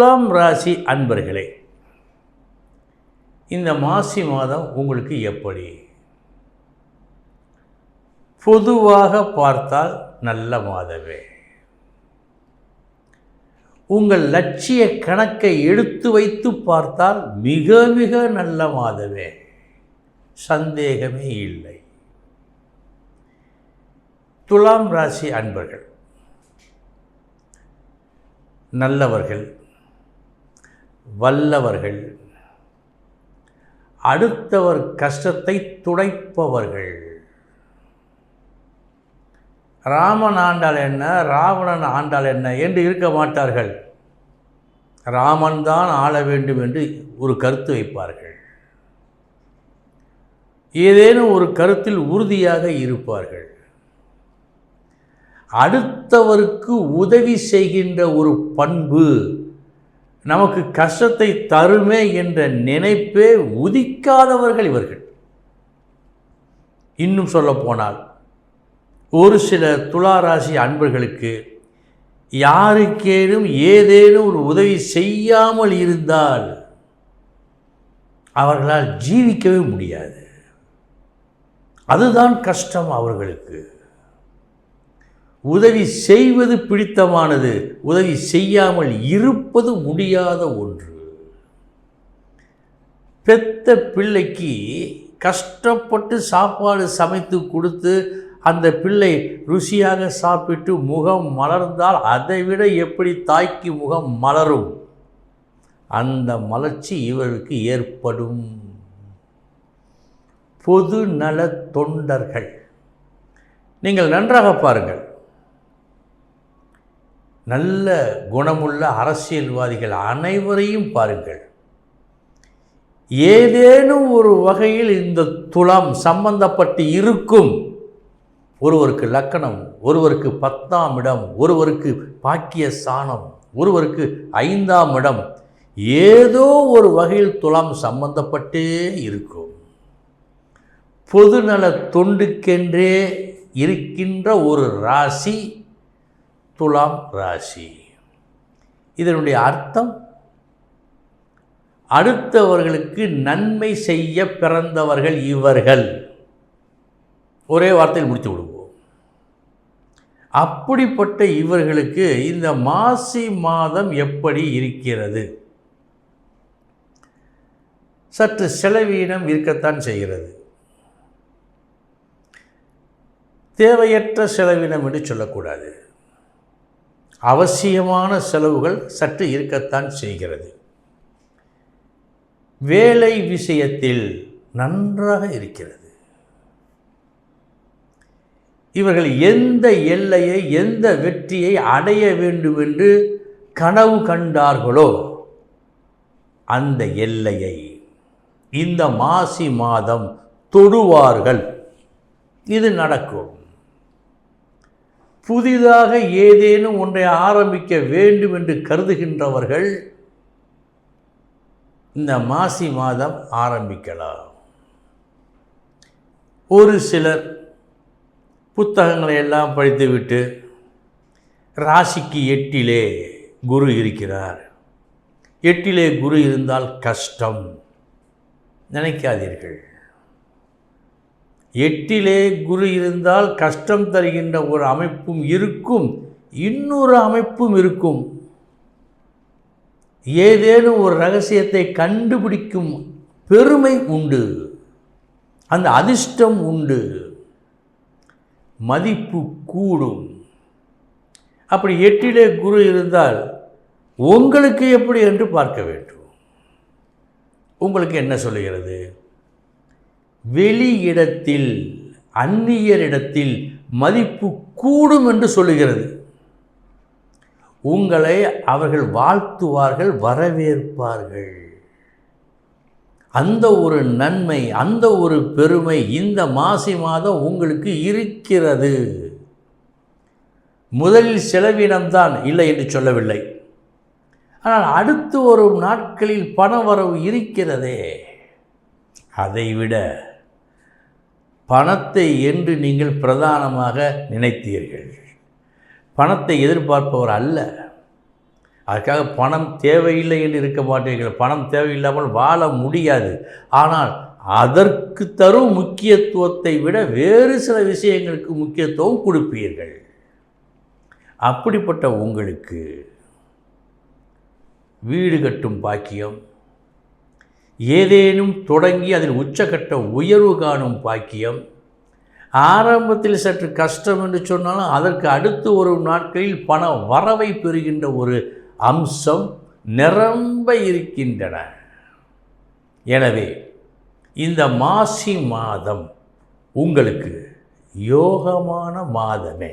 துலாம் ராசி அன்பர்களே இந்த மாசி மாதம் உங்களுக்கு எப்படி? பொதுவாக பார்த்தால் நல்ல மாதமே. உங்கள் லட்சிய கணக்கை எடுத்து வைத்து பார்த்தால் மிக மிக நல்ல மாதமே. சந்தேகமே இல்லை. துலாம் ராசி அன்பர்கள் நல்லவர்கள் வல்லவர்கள். அடுத்தவர் கஷ்டத்தை துடைப்பவர்கள். ராமன் ஆண்டால் என்ன ராவணன் ஆண்டால் என்ன என்று இருக்க மாட்டார்கள். ராமன் தான் ஆள வேண்டும் என்று ஒரு கருத்து வைப்பார்கள். ஏதேனும் ஒரு கருத்தில் உறுதியாக இருப்பார்கள். அடுத்தவருக்கு உதவி செய்கின்ற ஒரு பண்பு நமக்கு கஷ்டத்தை தருமே என்ற நினைப்பே உதிக்காதவர்கள் இவர்கள். இன்னும் சொல்லப்போனால் ஒரு சில துளாராசி அன்பர்களுக்கு யாருக்கேனும் ஏதேனும் ஒரு உதவி செய்யாமல் இருந்தால் அவர்களால் ஜீவிக்கவே முடியாது. அதுதான் கஷ்டம் அவர்களுக்கு. உதவி செய்வது பிடித்தமானது உதவி செய்யாமல் இருப்பது முடியாத ஒன்று. பெத்த பிள்ளைக்கு கஷ்டப்பட்டு சாப்பாடு சமைத்து கொடுத்து அந்த பிள்ளை ருசியாக சாப்பிட்டு முகம் மலர்ந்தால் அதைவிட எப்படி தாய்க்கு முகம் மலரும்? அந்த மலர்ச்சி இவருக்கு ஏற்படும். பொது நல தொண்டர்கள். நீங்கள் நன்றாக பாருங்கள். நல்ல குணமுள்ள அரசியல்வாதிகள் அனைவரையும் பாருங்கள். ஏதேனும் ஒரு வகையில் இந்த துளம் சம்பந்தப்பட்டு இருக்கும். ஒருவருக்கு லக்கணம் ஒருவருக்கு பத்தாம் இடம் ஒருவருக்கு பாக்கிய சாணம் ஒருவருக்கு ஐந்தாம் இடம். ஏதோ ஒரு வகையில் துளம் சம்பந்தப்பட்டே இருக்கும். பொதுநல தொண்டுக்கென்றே இருக்கின்ற ஒரு ராசி துலாம் ராசி. இதனுடைய அர்த்தம் அடுத்தவர்களுக்கு நன்மை செய்ய பிறந்தவர்கள் இவர்கள். ஒரே வார்த்தையில் முடித்து விடுவோம். அப்படிப்பட்ட இவர்களுக்கு இந்த மாசி மாதம் எப்படி இருக்கிறது? சற்று செலவீனம் இருக்கத்தான் செய்கிறது. தேவையற்ற செலவினம் என்று சொல்லக்கூடாது. அவசியமான செலவுகள் சற்று இருக்கத்தான் செய்கிறது. வேலை விஷயத்தில் நன்றாக இருக்கிறது. இவர்கள் எந்த எல்லையை எந்த வெற்றியை அடைய வேண்டும் என்று கனவு கண்டார்களோ அந்த எல்லையை இந்த மாசி மாதம் தொடுவார்கள். இது நடக்கும். புதிதாக ஏதேனும் ஒன்றை ஆரம்பிக்க வேண்டும் என்று கருதுகின்றவர்கள் இந்த மாசி மாதம் ஆரம்பிக்கலாம். ஒரு சிலர் புத்தகங்களை எல்லாம் படித்துவிட்டு ராசிக்கு எட்டிலே குரு இருக்கிறார். எட்டிலே குரு இருந்தால் கஷ்டம். நினைக்காதீர்கள். எட்டிலே குரு இருந்தால் கஷ்டம் தருகின்ற ஒரு அமைப்பும் இருக்கும் இன்னொரு அமைப்பும் இருக்கும். ஏதேனும் ஒரு ரகசியத்தை கண்டுபிடிக்கும் பெருமை உண்டு அந்த அதிர்ஷ்டம் உண்டு. மதிப்பு கூடும். அப்படி எட்டிலே குரு இருந்தால் உங்களுக்கு எப்படி என்று பார்க்க வேண்டும். உங்களுக்கு என்ன சொல்லுகிறது? வெளி இடத்தில் அந்நியரிடத்தில் மதிப்பு கூடும் என்று சொல்லுகிறது. உங்களை அவர்கள் வாழ்த்துவார்கள் வரவேற்பார்கள். அந்த ஒரு நன்மை அந்த ஒரு பெருமை இந்த மாசி மாதம் உங்களுக்கு இருக்கிறது. முதலில் செலவினம்தான் இல்லை என்று சொல்லவில்லை. ஆனால் அடுத்து வரும் நாட்களில் பண வரவு இருக்கிறதே. அதைவிட பணத்தை என்று நீங்கள் பிரதானமாக நினைத்தீர்கள். பணத்தை எதிர்பார்ப்பவர் அல்ல. அதுக்காக பணம் தேவையில்லை என்று இருக்க மாட்டீர்கள். பணம் தேவையில்லாமல் வாழ முடியாது. ஆனால் அதற்கு தரும் முக்கியத்துவத்தை விட வேறு சில விஷயங்களுக்கு முக்கியத்துவம் கொடுப்பீர்கள். அப்படிப்பட்ட உங்களுக்கு வீடு கட்டும் பாக்கியம் ஏதேனும் தொடங்கி அதில் உச்சக்கட்ட உயர்வு காணும் பாக்கியம். ஆரம்பத்தில் சற்று கஷ்டம் என்று சொன்னாலும் அதற்கு அடுத்து ஒரு நாட்களில் பண வரவை பெறுகின்ற ஒரு அம்சம் நிரம்ப இருக்கின்றன. எனவே இந்த மாசி மாதம் உங்களுக்கு யோகமான மாதமே.